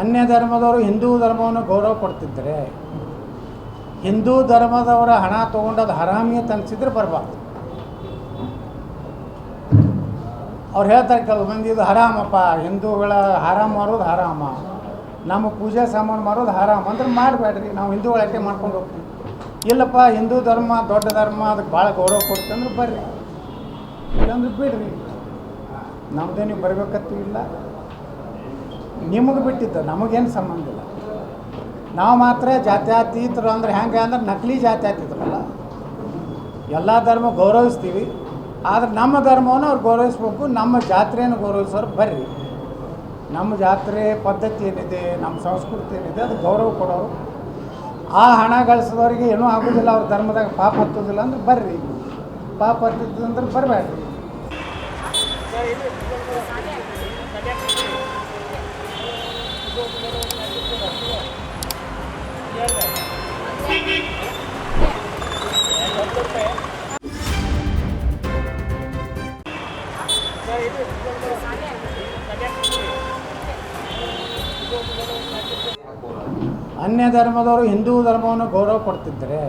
ಅನ್ಯ ಧರ್ಮದವರು ಹಿಂದೂ ಧರ್ಮವನ್ನು ಗೌರವ ಕೊಡ್ತಿದ್ದರೆ ಹಿಂದೂ ಧರ್ಮದವರ ಹಣ ತೊಗೊಂಡದು ಹರಾಮಿ ತನಿಸಿದ್ರೆ ಬರಬಾರ್ದು. ಅವ್ರು ಹೇಳ್ತಾರೆ ಕೆಲವು ಮಂದಿ, ಇದು ಹರಾಮಪ್ಪ, ಹಿಂದೂಗಳ ಹರಾಮ್ ಮಾರೋದು ಹರಾಮ, ನಮ್ಮ ಪೂಜೆ ಸಾಮಾನು ಮಾರೋದು ಹರಾಮ ಅಂದ್ರೆ ಮಾಡಬೇಡ್ರಿ, ನಾವು ಹಿಂದೂಗಳ ಅಟ್ಟೆ ಮಾಡ್ಕೊಂಡು ಹೋಗ್ತೀವಿ. ಇಲ್ಲಪ್ಪ, ಹಿಂದೂ ಧರ್ಮ ದೊಡ್ಡ ಧರ್ಮ ಅದಕ್ಕೆ ಭಾಳ ಗೌರವ ಕೊಡ್ತಂದ್ರೆ ಬರ್ರಿ. ಇಲ್ಲಾಂದ್ರೆ ಬಿಡ್ರಿ. ನಮ್ದೇ ನೀವು ಇಲ್ಲ. ನಿಮಗೆ ಬಿಟ್ಟಿದ್ದು, ನಮಗೇನು ಸಂಬಂಧ ಇಲ್ಲ. ನಾವು ಮಾತ್ರ ಜಾತ್ಯಾತೀತರು ಅಂದ್ರೆ ಹೆಂಗೆ ಅಂದ್ರೆ ನಕಲಿ ಜಾತ್ಯಾತೀತರಲ್ಲ. ಎಲ್ಲ ಧರ್ಮ ಗೌರವಿಸ್ತೀವಿ. ಆದರೆ ನಮ್ಮ ಧರ್ಮವನ್ನು ಅವ್ರು ಗೌರವಿಸ್ಬೇಕು, ನಮ್ಮ ಜಾತ್ರೆಯನ್ನು ಗೌರವಿಸೋರು ಬರ್ರಿ. ನಮ್ಮ ಜಾತ್ರೆ ಪದ್ಧತಿ ಏನಿದೆ, ನಮ್ಮ ಸಂಸ್ಕೃತಿ ಏನಿದೆ, ಅದು ಗೌರವ ಕೊಡೋರು. ಆ ಹಣ ಗಳಿಸಿದವ್ರಿಗೆ ಏನೂ ಆಗೋದಿಲ್ಲ, ಅವ್ರ ಧರ್ಮದಾಗ ಪಾಪ ಹತ್ತೋದಿಲ್ಲ ಅಂದ್ರೆ ಬರ್ರಿ. ಪಾಪ ಅಂದ್ರೆ ಬರಬೇಡ್ರಿ. ಅನ್ಯ ಧರ್ಮದವರು ಹಿಂದೂ ಧರ್ಮವನ್ನು ಗೌರವ ಕೊಡ್ತಿದ್ದರೆ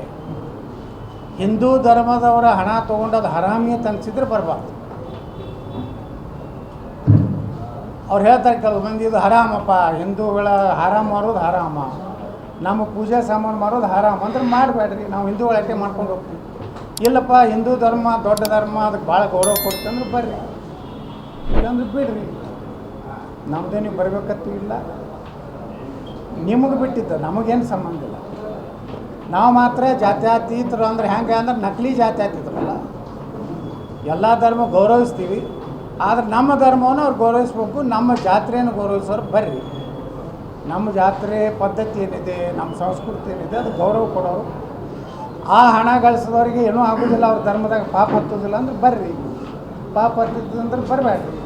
ಹಿಂದೂ ಧರ್ಮದವರ ಹಣ ತೊಗೊಂಡದು ಹರಾಮಿ ಅಂತ ಅನ್ಸಿದ್ರೆ ಬರಬಾರ್ದು. ಅವ್ರು ಹೇಳ್ತಾರೆ ಕೆಲವು ಮಂದಿ ಇದು ಹರಾಮಪ್ಪ ಹಿಂದೂಗಳ ಹರಾಮ್ ಮಾರೋದು ಹರಾಮ, ನಮ್ಮ ಪೂಜೆ ಸಾಮಾನು ಮಾರೋದು ಹರಾಮ ಅಂದ್ರೆ ಮಾಡಬೇಡ್ರಿ, ನಾವು ಹಿಂದೂಗಳ ಅಟ್ಟೆ ಮಾಡ್ಕೊಂಡು ಹೋಗ್ತೀವಿ. ಇಲ್ಲಪ್ಪ, ಹಿಂದೂ ಧರ್ಮ, ದೊಡ್ಡ ಧರ್ಮ, ಅದಕ್ಕೆ ಭಾಳ ಗೌರವ ಕೊಡ್ತಂದ್ರೆ ಬರ್ರಿ. ಇಲ್ಲಂದ್ರೆ ಬಿಡ್ರಿ. ನಮ್ಮದೇ ನೀವು ಬರಬೇಕತ್ತೂ ಇಲ್ಲ. ನಿಮಗೆ ಬಿಟ್ಟಿದ್ದ, ನಮಗೇನು ಸಂಬಂಧ ಇಲ್ಲ. ನಾವು ಮಾತ್ರ ಜಾತ್ಯಾತೀತರು ಅಂದ್ರೆ ಹೆಂಗೆ ಅಂದ್ರೆ ನಕಲಿ ಜಾತ್ಯಾತೀತರಲ್ಲ ಎಲ್ಲ ಧರ್ಮ ಗೌರವಿಸ್ತೀವಿ ಆದರೆ ನಮ್ಮ ಧರ್ಮವನ್ನು ಅವ್ರು ಗೌರವಿಸ್ಬೇಕು ನಮ್ಮ ಜಾತ್ರೆಯನ್ನು ಗೌರವಿಸೋರು ಬರ್ರಿ ನಮ್ಮ ಜಾತ್ರೆ ಪದ್ಧತಿ ಏನಿದೆ ನಮ್ಮ ಸಂಸ್ಕೃತಿ ಏನಿದೆ ಅದು ಗೌರವ ಕೊಡೋರು ಆ ಹಣ ಗಳಿಸಿದವ್ರಿಗೆ ಏನೂ ಆಗೋದಿಲ್ಲ ಅವ್ರ ಧರ್ಮದಾಗ ಪಾಪ ಹತ್ತೋದಿಲ್ಲ ಅಂದ್ರೆ ಬರ್ರಿ ಪಾಪ ಅಂದ್ರೆ ಬರಬೇಡ್ರಿ